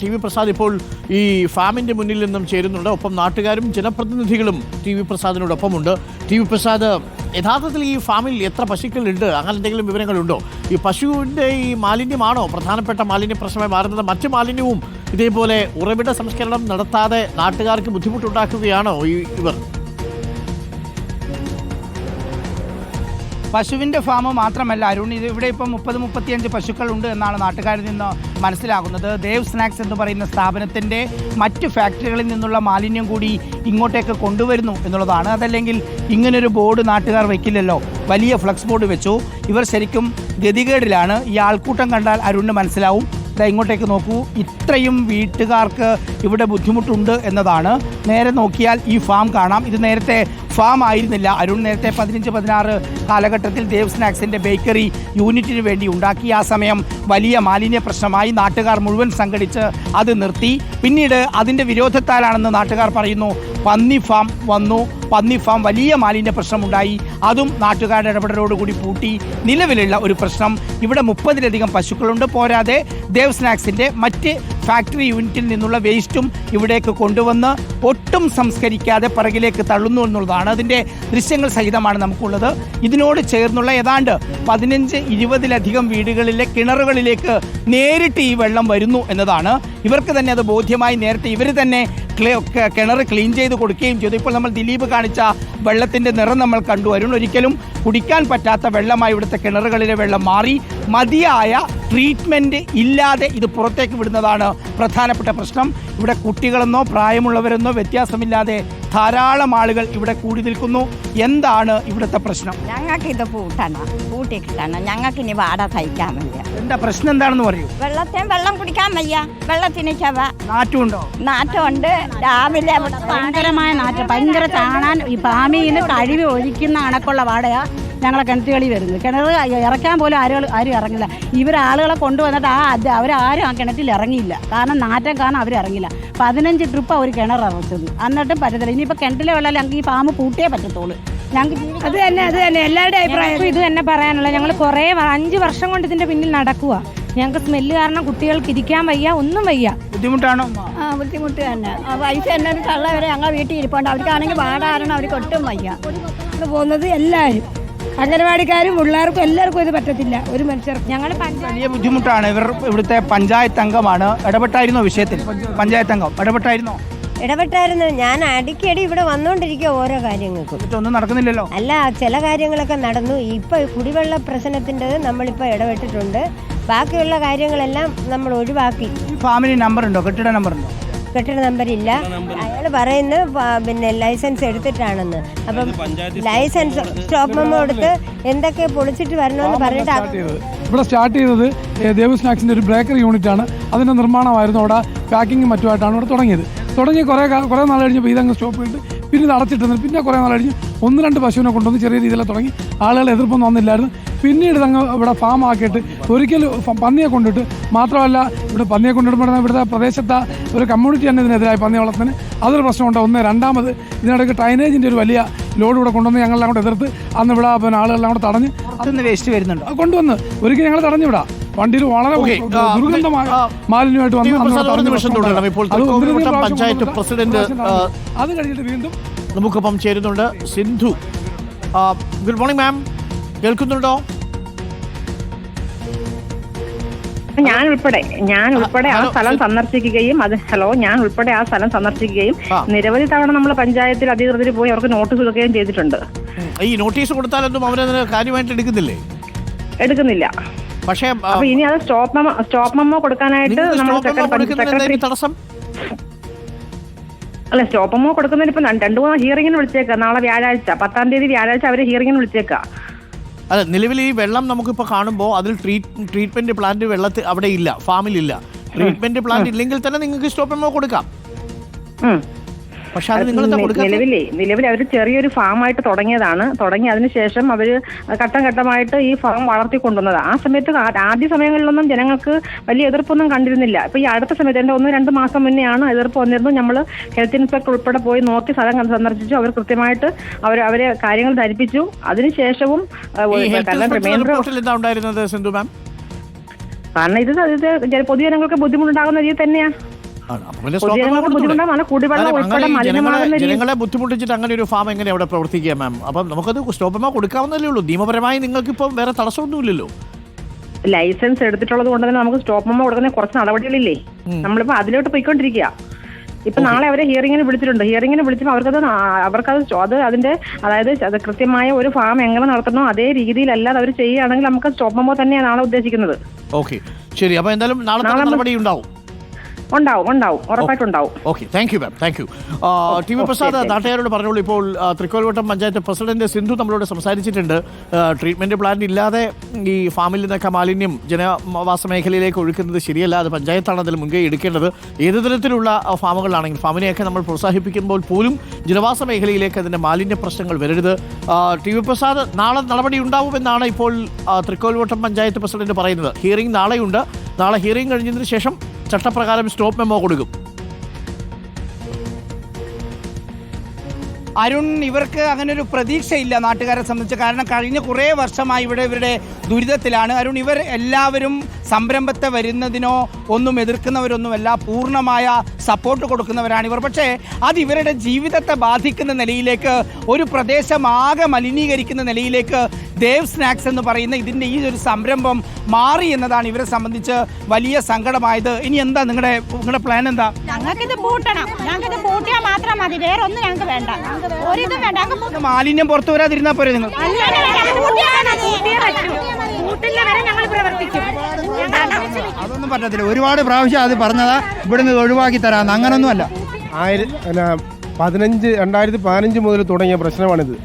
T V Prasad ഇപ്പോൾ ഈ ഫാമിന്റെ മുന്നിൽ നിന്നും ചേരുന്നുണ്ട്. ഒപ്പം നാട്ടുകാരും ജനപ്രതിനിധികളും ടി വി പ്രസാദിനോടൊപ്പമുണ്ട്. ടി വി പ്രസാദ് യഥാർത്ഥത്തിൽ ഈ ഫാമിൽ എത്ര പശുക്കളുണ്ട്? അങ്ങനെ എന്തെങ്കിലും വിവരങ്ങളുണ്ടോ? ഈ പശുവിന്റെ ഈ മാലിന്യമാണോ? പ്രധാനപ്പെട്ട മാലിന്യ പ്രശ്നമായി മാറുന്നത് മറ്റു മാലിന്യവും ഇതേപോലെ ഉറവിട സംസ്കരണം നടത്താതെ നാട്ടുകാർക്ക് ബുദ്ധിമുട്ടുണ്ടാക്കുകയാണോ ഈ ഇവർ? പശുവിന്റെ ഫാം മാത്രമല്ല അരുൺ ഇത് ഇവിടെ ഇപ്പം മുപ്പത് മുപ്പത്തിയഞ്ച് പശുക്കളുണ്ട് എന്നാണ് നാട്ടുകാരിൽ നിന്ന് മനസ്സിലാകുന്നത്. ദേവ് സ്നാക്സ് എന്ന് പറയുന്ന സ്ഥാപനത്തിന്റെ മറ്റ് ഫാക്ടറികളിൽ നിന്നുള്ള മാലിന്യം കൂടി ഇങ്ങോട്ടേക്ക് കൊണ്ടുവരുന്നു എന്നുള്ളതാണ്. അതല്ലെങ്കിൽ ഇങ്ങനൊരു ബോർഡ് നാട്ടുകാർ വയ്ക്കില്ലല്ലോ വലിയ ഫ്ലക്സ് ബോർഡ് വെച്ചു. ഇവർ ശരിക്കും ഗതികേടിലാണ്. ഈ ആൾക്കൂട്ടം കണ്ടാൽ അരുണിന് മനസ്സിലാവും. ദാ ഇങ്ങോട്ടേക്ക് നോക്കൂ. ഇത്രയും വീട്ടുകാർക്ക് ഇവിടെ ബുദ്ധിമുട്ടുണ്ട് എന്നതാണ്. നേരെ നോക്കിയാൽ ഈ ഫാം കാണാം. ഇത് നേരത്തെ ഫാം ആയിരുന്നില്ല. അരുൺ നേരത്തെ പതിനഞ്ച് പതിനാറ് കാലഘട്ടത്തിൽ ദേവ് സ്നാക്സിന്റെ ബേക്കറി യൂണിറ്റിന് വേണ്ടി ഉണ്ടാക്കി ആ സമയം വലിയ മാലിന്യ പ്രശ്നമായി. നാട്ടുകാർ മുഴുവൻ സംഘടിച്ച് അത് നിർത്തി. പിന്നീട് അതിന്റെ വിരോധത്താലാണെന്ന് നാട്ടുകാർ പറയുന്നു പന്നി ഫാം വന്നു. പന്നി ഫാം വലിയ മാലിന്യ പ്രശ്നമുണ്ടായി. അതും നാട്ടുകാരുടെ ഇടപെടലോടുകൂടി പൂട്ടി. നിലവിലുള്ള ഒരു പ്രശ്നം ഇവിടെ മുപ്പതിലധികം പശുക്കളുണ്ട്. പോരാതെ ദേവ് സ്നാക്സിന്റെ മറ്റ് ഫാക്ടറി യൂണിറ്റിൽ നിന്നുള്ള വേസ്റ്റും ഇവിടേക്ക് കൊണ്ടുവന്ന് ഒട്ടും സംസ്കരിക്കാതെ പിറകിലേക്ക് തള്ളുന്നു എന്നുള്ളതാണ്. അതിന്റെ ദൃശ്യങ്ങൾ സഹിതമാണ് നമുക്കുള്ളത്. ഇതിനോട് ചേർന്നുള്ള ഏതാണ്ട് പതിനഞ്ച് ഇരുപതിലധികം വീടുകളിലെ കിണറുകളിലേക്ക് നേരിട്ട് ഈ വെള്ളം വരുന്നു എന്നതാണ്. ഇവർക്ക് തന്നെ അത് ബോധ്യമായി നേരത്തെ ഇവർ തന്നെ കിണർ ക്ലീൻ ചെയ്ത് കൊടുക്കുകയും ചെയ്തു. ഇപ്പോൾ നമ്മൾ ദിലീപ് കാണിച്ച വെള്ളത്തിന്റെ നിറം നമ്മൾ കണ്ടു. അരുൺ ഒരിക്കലും കുടിക്കാൻ പറ്റാത്ത വെള്ളമായി ഇവിടുത്തെ കിണറുകളിലെ വെള്ളം മാറി. മതിയായ ട്രീറ്റ്മെന്റ് ഇല്ലാതെ ഇത് പുറത്തേക്ക് വിടുന്നതാണ് പ്രധാനപ്പെട്ട പ്രശ്നം. ഇവിടെ കുട്ടികളെന്നോ പ്രായമുള്ളവരെന്നോ വ്യത്യാസമില്ലാതെ ധാരാളം ആളുകൾ ഇവിടെ കൂടി നിൽക്കുന്നു. എന്താണ് ഇവിടുത്തെ പ്രശ്നം? ഞങ്ങൾക്ക് ഇത് പൂട്ടണം. പൂട്ടി കിട്ടണം ഞങ്ങൾക്ക് ഇനി വാട സഹിക്കാൻ വയ്യ. എന്താ പ്രശ്നം എന്താണെന്ന് പറയൂ. വെള്ളത്തെ വെള്ളം കുടിക്കാൻ വയ്യ. വെള്ളത്തിന് ചവ. നാറ്റുണ്ടോ? നാറ്റമുണ്ട് രാവിലെ ഭയങ്കരമായ നാറ്റം. ഭയങ്കര താണാൻ ഈ ഭാമിയിൽ നിന്ന് കഴുകി ഒഴിക്കുന്ന കണക്കുള്ള വാടയാ. ഞങ്ങളെ കിണറ്റുകളിൽ വരുന്നത്. കിണർ ഇറക്കാൻ പോലും ആരും ആരും ഇറങ്ങില്ല. ഇവരാളുകളെ ആളുകളെ കൊണ്ടുവന്നിട്ട് ആ അത് അവരാരും ആ കിണറ്റിൽ ഇറങ്ങിയില്ല. കാരണം നാറ്റം കാരണം അവരിറങ്ങില്ല പതിനഞ്ച് ട്രിപ്പ് അവർ കിണർ ഇറച്ചത്. എന്നിട്ടും പറ്റത്തില്ല. ഇനിയിപ്പോൾ കിണറ്റിലെ വെള്ളം ഞങ്ങൾക്ക് ഈ ഫാം പൂട്ടിയേ പറ്റത്തുള്ളൂ. ഞങ്ങൾക്ക് അത് തന്നെ അത് തന്നെ. എല്ലാവരുടെ അഭിപ്രായം ഇത് തന്നെ പറയാനുള്ള ഞങ്ങൾ കുറേ അഞ്ച് വർഷം കൊണ്ട് ഇതിന്റെ പിന്നിൽ നടക്കുക ഞങ്ങൾക്ക് സ്മെല്ല് കാരണം കുട്ടികൾക്ക് ഇരിക്കാൻ വയ്യ ഒന്നും വയ്യ. ബുദ്ധിമുട്ടാണോ? ആ ബുദ്ധിമുട്ട് തന്നെ. ആ വയസ്സ് തന്നെ കള്ളവരെ തള്ള വരെ ഞങ്ങൾ വീട്ടിൽ ഇരിപ്പുണ്ട്. അവർക്കാണെങ്കിൽ വാടാരണം അവർക്ക് ഒട്ടും വയ്യ. പോകുന്നത് എല്ലാവരും. അംഗനവാടിക്കാരും പിള്ളേർക്കും എല്ലാവർക്കും ഇത് പറ്റത്തില്ല. ഒരു മനുഷ്യർ ഞങ്ങൾ വലിയ ബുദ്ധിമുട്ടാണ്. ഇവർ ഇവിടുത്തെ പഞ്ചായത്ത് അംഗമാണ്. ഇടപെട്ടായിരുന്നോ വിഷയത്തിൽ? പഞ്ചായത്ത് അംഗം. ഇടപെട്ടായിരുന്നോ? ഇടപെട്ടായിരുന്നു. ഞാൻ അടിക്കടി ഇവിടെ വന്നുകൊണ്ടിരിക്കുക ഓരോ കാര്യങ്ങൾക്കും. ഒന്നും നടക്കുന്നില്ലല്ലോ? അല്ല ചില കാര്യങ്ങളൊക്കെ നടന്നു. ഇപ്പൊ കുടിവെള്ള പ്രശ്നത്തിന്റെത് നമ്മളിപ്പോൾ ഇടപെട്ടിട്ടുണ്ട്. ബാക്കിയുള്ള കാര്യങ്ങളെല്ലാം നമ്മൾ ഒഴിവാക്കി. ഫാമിലി നമ്പർ ഉണ്ടോ കെട്ടിട നമ്പർ ഉണ്ടോ കെട്ടിട നമ്പർ ഇല്ല. അയാൾ പറയുന്നത് പിന്നെ ലൈസൻസ് എടുത്തിട്ടാണെന്ന്. അപ്പം ലൈസൻസ് സ്റ്റോപ്പ് മെമ്മോ എടുത്ത് എന്തൊക്കെ പൊളിച്ചിട്ട് വരണമെന്ന് പറഞ്ഞിട്ട് ആ- ഇവിടെ സ്റ്റാർട്ട് ചെയ്തത് ദേവ് സ്നാക്സിന്റെ ഒരു ബേക്കറി യൂണിറ്റ് ആണ് അതിന്റെ നിർമ്മാണമായിരുന്നു അവിടെ പാക്കിംഗ് മറ്റുമായിട്ടാണ് ഇവിടെ തുടങ്ങിയത്. തുടങ്ങി കുറേ കുറെ നാൾ കഴിഞ്ഞപ്പോൾ ഇതങ്ങ് സ്റ്റോപ്പ് ചെയ്തിട്ട് പിന്നെ ഇത് പിന്നെ കുറേ നാൾ കഴിഞ്ഞ് ഒന്ന് രണ്ട് പശുവിനെ കൊണ്ടുവന്ന് ചെറിയ രീതിയിൽ തുടങ്ങി. ആളുകൾ എതിർപ്പൊന്നും വന്നില്ലായിരുന്നു. പിന്നീട് തങ്ങൾ ഇവിടെ ഫാം ആക്കിയിട്ട് ഒരിക്കലും പന്നിയെ കൊണ്ടിട്ട് മാത്രമല്ല ഇവിടെ പന്നിയെ കൊണ്ടിടുമ്പോൾ ഇവിടുത്തെ പ്രദേശത്തെ ഒരു കമ്മ്യൂണിറ്റി തന്നെ ഇതിനെതിരായി പന്നി വളർത്തുന്നതിന് അതൊരു പ്രശ്നമുണ്ട്. ഒന്ന് രണ്ടാമത് ഇതിനിടയ്ക്ക് ഡ്രൈനേജിന്റെ ഒരു വലിയ ലോഡ് ഇവിടെ കൊണ്ടുവന്ന് ഞങ്ങളെല്ലാം കൂടെ എതിർത്ത് അന്ന് ഇവിടെ പിന്നെ ആളുകളെല്ലാം കൂടെ തടഞ്ഞ് അതൊന്ന് വേസ്റ്റ് വരുന്നുണ്ട്? അത് കൊണ്ടുവന്ന്. ഒരിക്കൽ ഞങ്ങൾ തടഞ്ഞു വിടാ. വണ്ടിയിൽ വളരെ ദുർഗന്ധമായ മാലിന്യമായിട്ട് വന്ന് ഇപ്പോൾ പഞ്ചായത്ത് പ്രസിഡന്റ്, അത് കഴിഞ്ഞിട്ട് വീണ്ടും നമുക്കൊപ്പം ചേരുന്നുണ്ട് സിന്ധു. ഗുഡ് മോർണിംഗ് മാം കേൾക്കുന്നുണ്ടോ? ഞാൻ ഉൾപ്പെടെ ഞാൻ ഉൾപ്പെടെ ആ സ്ഥലം സന്ദർശിക്കുകയും അത് ഹലോ ഞാൻ ഉൾപ്പെടെ ആ സ്ഥലം സന്ദർശിക്കുകയും. നിരവധി തവണ നമ്മൾ പഞ്ചായത്തിൽ അധികൃതർ പോയി അവർക്ക് നോട്ടീസ് കൊടുക്കുകയും ചെയ്തിട്ടുണ്ട്. ഈ നോട്ടീസ് കൊടുത്താലൊന്നും അവരതിന് കാര്യമായിട്ട് എടുക്കുന്നില്ലേ? എടുക്കുന്നില്ല. പക്ഷേ അപ്പൊ ഇനി അത് സ്റ്റോപ്പ് മെമ്മോ സ്റ്റോപ്പ് മെമ്മോ കൊടുക്കാനായിട്ട് നമ്മൾ സെക്രട്ടറി തടസ്സം? അല്ല സ്റ്റോപ്പ് മെമ്മോ കൊടുക്കുന്നതിന് ഇപ്പൊ രണ്ടു മൂന്ന് ഹിയറിംഗിന് വിളിച്ചേക്കാം. നാളെ വ്യാഴാഴ്ച പത്താം തീയതി വ്യാഴാഴ്ച അവർ ഹിയറിംഗിന് വിളിച്ചേക്കാം. അതെ നിലവിൽ ഈ വെള്ളം നമുക്കിപ്പോൾ കാണുമ്പോൾ അതിൽ ട്രീറ്റ് ട്രീറ്റ്മെന്റ് പ്ലാന്റ് വെള്ളത്തിൽ അവിടെ ഇല്ല ഫാമിലില്ല ട്രീറ്റ്മെന്റ് പ്ലാന്റ് ഇല്ലെങ്കിൽ തന്നെ നിങ്ങൾക്ക് സ്റ്റോപ്പ് എമ്മോ കൊടുക്കാം. പക്ഷെ അത് നിങ്ങൾ നിലവിലെ നിലവിൽ അവർ ചെറിയൊരു ഫാം ആയിട്ട് തുടങ്ങിയതാണ്. തുടങ്ങി അതിനുശേഷം അവർ ഘട്ടം ഘട്ടമായിട്ട് ഈ ഫാം വളർത്തിക്കൊണ്ടുവന്നത് ആ സമയത്ത് ആദ്യ സമയങ്ങളിലൊന്നും ജനങ്ങൾക്ക് വലിയ എതിർപ്പൊന്നും കണ്ടിരുന്നില്ല. ഇപ്പൊ ഈ അടുത്ത സമയത്ത് എന്റെ ഒന്ന് രണ്ട് മാസം മുന്നെയാണ് എതിർപ്പ് വന്നിരുന്നത് നമ്മൾ ഹെൽത്ത് ഇൻസ്പെക്ടർ ഉൾപ്പെടെ പോയി നോക്കി സ്ഥലം സന്ദർശിച്ചു. അവർ കൃത്യമായിട്ട് അവർ അവരെ കാര്യങ്ങൾ ധരിപ്പിച്ചു. അതിനുശേഷവും ഈ ഹെൽത്ത് കാരണം റിപ്പോർട്ടിൽ എന്താ ഉണ്ടായിരുന്നത് സിന്ധു മാം? കാരണം ഇത് ഇത് ജന- പൊതുജനങ്ങൾക്ക് ബുദ്ധിമുട്ടുണ്ടാകുന്ന രീതി തന്നെയാ. ജനങ്ങളെ ബുദ്ധിമുട്ടിച്ചിട്ട് അങ്ങനെ ഒരു ഫാം എങ്ങനെ അവിടെ പ്രവർത്തിക്കുക മാം അപ്പം നമുക്കത് സ്റ്റോപ്പമ കൊടുക്കാവുന്നല്ലേ ഉള്ളൂ. നിയമപരമായി നിങ്ങൾക്ക് ഇപ്പം വേറെ തടസ്സമൊന്നുമില്ലല്ലോ. ലൈസൻസ് എടുത്തിട്ടുള്ളത് കൊണ്ട് തന്നെ നമുക്ക് സ്റ്റോപ്പ് മെമ്മോ കൊടുക്കുന്ന കുറച്ച് നടപടികളില്ലേ? നമ്മളിപ്പോ അതിലോട്ട് പോയിക്കൊണ്ടിരിക്കുക ഇപ്പൊ നാളെ അവരെ ഹിയറിങ്ങിന് വിളിച്ചിട്ടുണ്ട്. ഹിയറിങ്ങിന് വിളിച്ചപ്പോൾ അവർക്കത് അവർക്കത് അത് അതിന്റെ അതായത് അത് കൃത്യമായ ഒരു ഫാം എങ്ങനെ നടത്തണോ അതേ രീതിയിലല്ലാതെ അവർ ചെയ്യുകയാണെങ്കിൽ നമുക്ക് സ്റ്റോപ്പ് മെമ്മോ തന്നെയാണ് നാളെ ഉദ്ദേശിക്കുന്നത്. ഓക്കെ ശരി. അപ്പൊ എന്തായാലും നാളെ നടപടി ഉണ്ടാവും ഉണ്ടാവും ഉണ്ടാവും. ഉറപ്പായിട്ടുണ്ടാവും. Okay. Thank you ma'am thank you T V Prasad നാട്ടുകാരോട് പറഞ്ഞോളൂ ഇപ്പോൾ തൃക്കോൽവട്ടം പഞ്ചായത്ത് പ്രസിഡന്റ് സിന്ധു നമ്മളോട് സംസാരിച്ചിട്ടുണ്ട്. ട്രീറ്റ്മെന്റ് പ്ലാൻ ഇല്ലാതെ ഈ ഫാമിൽ നിന്നൊക്കെ മാലിന്യം ജനവാസ മേഖലയിലേക്ക് ഒഴുക്കുന്നത് ശരിയല്ല. അത് പഞ്ചായത്താണ് അതിൽ മുൻകൈ എടുക്കേണ്ടത്. ഏത് തരത്തിലുള്ള ഫാമുകളാണെങ്കിലും ഫാമുകളാണെങ്കിൽ ഫാമിനെയൊക്കെ നമ്മൾ പ്രോത്സാഹിപ്പിക്കുമ്പോൾ പോലും ജനവാസ മേഖലയിലേക്ക് അതിന്റെ മാലിന്യ പ്രശ്നങ്ങൾ വരരുത്. ടി വി പ്രസാദ് നാളെ നടപടി ഉണ്ടാവുമെന്നാണ് ഇപ്പോൾ തൃക്കോൽവട്ടം പഞ്ചായത്ത് പ്രസിഡന്റ് പറയുന്നത്. ഹിയറിംഗ് നാളെയുണ്ട്. നാളെ ഹിയറിംഗ് കഴിഞ്ഞതിന് ശേഷം ചട്ടപ്രകാരം സ്റ്റോപ്പ് മെമ്മോ കൊടുക്കും. അരുൺ ഇവർക്ക് അങ്ങനെ ഒരു പ്രതീക്ഷയില്ല നാട്ടുകാരെ സംബന്ധിച്ച്. കാരണം കഴിഞ്ഞ കുറേ വർഷമായി ഇവിടെ ഇവരുടെ ദുരിതത്തിലാണ്. അരുൺ ഇവർ എല്ലാവരും സംരംഭത്തെ വരുന്നതിനോ ഒന്നും എതിർക്കുന്നവരൊന്നുമല്ല. പൂർണമായ സപ്പോർട്ട് കൊടുക്കുന്നവരാണ് ഇവർ. പക്ഷേ അത് ഇവരുടെ ജീവിതത്തെ ബാധിക്കുന്ന നിലയിലേക്ക് ഒരു പ്രദേശമാകെ മലിനീകരിക്കുന്ന നിലയിലേക്ക് ദേവ് സ്നാക്സ് എന്ന് പറയുന്ന ഇതിന്റെ ഈ ഒരു സംരംഭം മാറി എന്നതാണ് ഇവരെ സംബന്ധിച്ച് വലിയ സങ്കടമായത്. ഇനി എന്താ നിങ്ങളുടെ നിങ്ങളുടെ പ്ലാൻ എന്താ? ഞങ്ങൾക്കിത് പൂട്ടണം. ഞങ്ങൾക്കിത് പൂട്ടിയാൽ മാത്രം മതി. വേറെ ഒന്നും ഞങ്ങൾക്ക് വേണ്ട. ഒരിതും വേണ്ട. മാലിന്യം പുറത്തു വരാതിരുന്നാൽ പോരെ നിങ്ങൾ? പൂട്ടില്ല വരെ ഞങ്ങൾ പ്രവർത്തിക്കും. അതൊന്നും പറ്റത്തില്ല. ഒരുപാട് പ്രാവശ്യം അത് പറഞ്ഞതാ. ഇവിടുന്ന് ഒഴിവാക്കി തരാം അങ്ങനൊന്നുമല്ല ആയിരം അല്ല പതിനഞ്ച് രണ്ടായിരത്തി പതിനഞ്ച് മുതൽ തുടങ്ങിയ പ്രശ്നമാണിത്.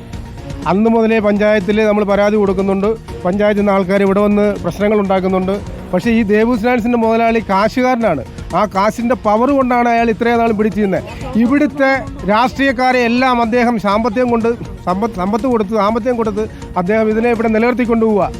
അന്ന് മുതലേ പഞ്ചായത്തിൽ നമ്മൾ പരാതി കൊടുക്കുന്നുണ്ട്. പഞ്ചായത്തിൽ നിന്ന് ആൾക്കാർ ഇവിടെ വന്ന് പ്രശ്നങ്ങൾ ഉണ്ടാക്കുന്നുണ്ട്. പക്ഷേ ഈ ദേവു സ്നാൻസിന്റെ മുതലാളി കാശുകാരനാണ്. ആ കാശിന്റെ പവർ കൊണ്ടാണ് അയാൾ ഇത്രയും നാളും പിടിച്ചിരുന്നത് ഇവിടുത്തെ രാഷ്ട്രീയക്കാരെ എല്ലാം അദ്ദേഹം സാമ്പത്തികം കൊണ്ട് സമ്പത്ത് സമ്പത്ത് കൊടുത്ത് സാമ്പത്തികം കൊടുത്ത് അദ്ദേഹം ഇതിനെ ഇവിടെ നിലനിർത്തിക്കൊണ്ടു പോവുക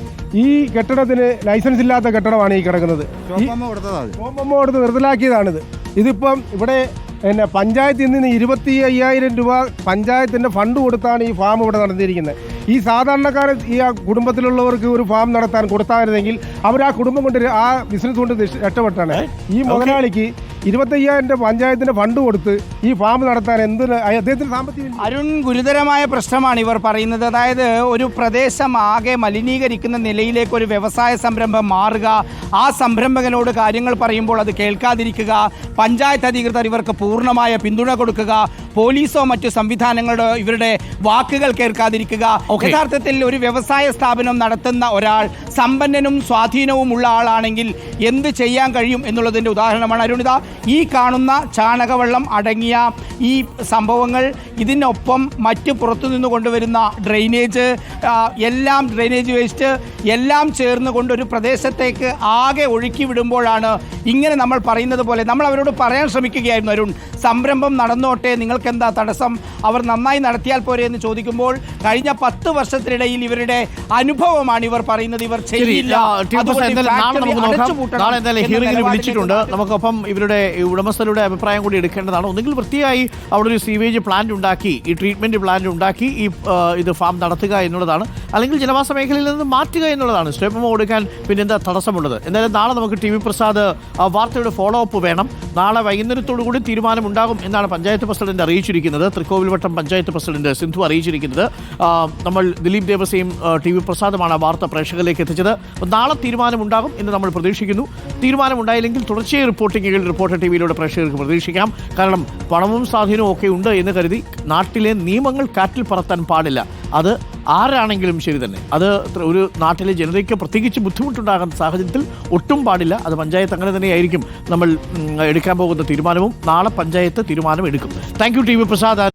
ഈ കെട്ടിടത്തിന് ലൈസൻസ് ഇല്ലാത്ത കെട്ടിടമാണ് ഈ കിടക്കുന്നത്. ഈ ചോപ്പമ്മ കൊടുത്തതാ അത് ബോംബമ്മ കൊടുത്ത് നിർത്തലാക്കിയതാണിത്. ഇതിപ്പം ഇവിടെ പിന്നെ പഞ്ചായത്തിൽ നിന്ന് ഇരുപത്തി അയ്യായിരം രൂപ പഞ്ചായത്തിന്റെ ഫണ്ട് കൊടുത്താണ് ഈ ഫാം ഇവിടെ നടത്തിയിരിക്കുന്നത് ഈ സാധാരണക്കാർ ഈ ആ കുടുംബത്തിലുള്ളവർക്ക് ഒരു ഫാം നടത്താൻ കൊടുത്തായിരുന്നെങ്കിൽ അവർ ആ കുടുംബം കൊണ്ട് ആ ബിസിനസ് കൊണ്ട് രക്ഷ- രക്ഷപ്പെട്ടാണ് ഈ മുതലാളിക്ക് ഇരുപത്തയ്യായിരം രൂപ പഞ്ചായത്തിന്റെ ഫണ്ട് കൊടുത്ത് ഈ ഫാം നടത്താൻ എന്തിന് അദ്ദേഹത്തിന് സാമ്പത്തികം അരുൺ ഗുരുതരമായ പ്രശ്നമാണ് ഇവർ പറയുന്നത്. അതായത് ഒരു പ്രദേശം ആകെ മലിനീകരിക്കുന്ന നിലയിലേക്ക് ഒരു വ്യവസായ സംരംഭം മാറുക. ആ സംരംഭകനോട് കാര്യങ്ങൾ പറയുമ്പോൾ അത് കേൾക്കാതിരിക്കുക. പഞ്ചായത്ത് അധികൃതർ ഇവർക്ക് പൂർണമായ പിന്തുണ കൊടുക്കുക. പോലീസോ മറ്റു സംവിധാനങ്ങളുടെ ഇവരുടെ വാക്കുകൾ കേൾക്കാതിരിക്കുക. യഥാർത്ഥത്തിൽ ഒരു വ്യവസായ സ്ഥാപനം നടത്തുന്ന ഒരാൾ സമ്പന്നനും സ്വാധീനവും ഉള്ള ആളാണെങ്കിൽ എന്ത് ചെയ്യാൻ കഴിയും എന്നുള്ളതിന്റെ ഉദാഹരണമാണ് അരുണിത. ഈ കാണുന്ന ചാണകവെള്ളം അടങ്ങിയ ഈ സംഭവങ്ങൾ ഇതിനൊപ്പം മറ്റ് പുറത്തു നിന്ന് കൊണ്ടുവരുന്ന ഡ്രെയിനേജ് എല്ലാം ഡ്രെയിനേജ് വേസ്റ്റ് എല്ലാം ചേർന്ന് കൊണ്ട് ഒരു പ്രദേശത്തേക്ക് ആകെ ഒഴുക്കി വിടുമ്പോഴാണ് ഇങ്ങനെ നമ്മൾ പറയുന്നത് പോലെ. നമ്മൾ അവരോട് പറയാൻ ശ്രമിക്കുകയായിരുന്നു അരുൺ സംരംഭം നടന്നോട്ടെ നിങ്ങൾക്ക് എന്താ തടസ്സം? അവർ നന്നായി നടത്തിയാൽ പോരെ എന്ന് ചോദിക്കുമ്പോൾ കഴിഞ്ഞ പത്ത് വർഷത്തിനിടയിൽ ഇവരുടെ അനുഭവമാണ് ഇവർ പറയുന്നത്. ഇവർ ചെയ്യില്ല. വിളിച്ചിട്ടുണ്ട്. നമുക്കൊപ്പം ഇവരുടെ ഈ ഉടമസ്ഥരുടെ അഭിപ്രായം കൂടി എടുക്കേണ്ടതാണ്. ഒന്നുകിൽ വൃത്തിയായി അവിടെ ഒരു സീവേജ് പ്ലാന്റ് ഉണ്ടാക്കി ഈ ട്രീറ്റ്മെന്റ് പ്ലാന്റ് ഉണ്ടാക്കി ഈ ഇത് ഫാം നടത്തുക എന്നുള്ളതാണ്. അല്ലെങ്കിൽ ജനവാസ മേഖലയിൽ നിന്ന് മാറ്റുക എന്നുള്ളതാണ്. സ്റ്റേപ്പമോ കൊടുക്കാൻ പിന്നെ എന്താ തടസ്സമുള്ളത്? എന്തായാലും നാളെ നമുക്ക് ടി വി പ്രസാദ് വാർത്തയുടെ ഫോളോ അപ്പ് വേണം. നാളെ വൈകുന്നേരത്തോടു കൂടി തീരുമാനമുണ്ടാകും എന്നാണ് പഞ്ചായത്ത് പ്രസിഡന്റ് അറിയിച്ചിരിക്കുന്നത്. തൃക്കോവിൽവട്ടം പഞ്ചായത്ത് പ്രസിഡന്റ് സിന്ധു അറിയിച്ചിരിക്കുന്നത്. നമ്മൾ ദിലീപ് ദേവസയും ടി വി പ്രസാദുമാണ് വാർത്ത പ്രേക്ഷകരിലേക്ക് എത്തിച്ചത്. നാളെ തീരുമാനമുണ്ടാകും എന്ന് നമ്മൾ പ്രതീക്ഷിക്കുന്നു. തീരുമാനമുണ്ടായില്ലെങ്കിൽ തുടർച്ചയായി റിപ്പോർട്ടിങ്ങുകൾ റിപ്പോർട്ടർ ടി വിയിലൂടെ പ്രേക്ഷകർക്ക് പ്രതീക്ഷിക്കാം. കാരണം പണവും സ്വാധീനവും ഒക്കെ ഉണ്ട് എന്ന് കരുതി നാട്ടിലെ നിയമങ്ങൾ കാറ്റിൽ പറത്താൻ പാടില്ല. അത് ആരാണെങ്കിലും ശരി തന്നെ. അത് ഒരു നാട്ടിലെ ജനതയ്ക്ക് പ്രത്യേകിച്ച് ബുദ്ധിമുട്ടുണ്ടാകുന്ന സാഹചര്യത്തിൽ ഒട്ടും പാടില്ല. അത് പഞ്ചായത്ത് അങ്ങനെ തന്നെയായിരിക്കും നമ്മൾ എടുക്കാൻ പോകുന്ന തീരുമാനവും നാളെ പഞ്ചായത്ത് തീരുമാനം എടുക്കും. Thank you T V Prasad.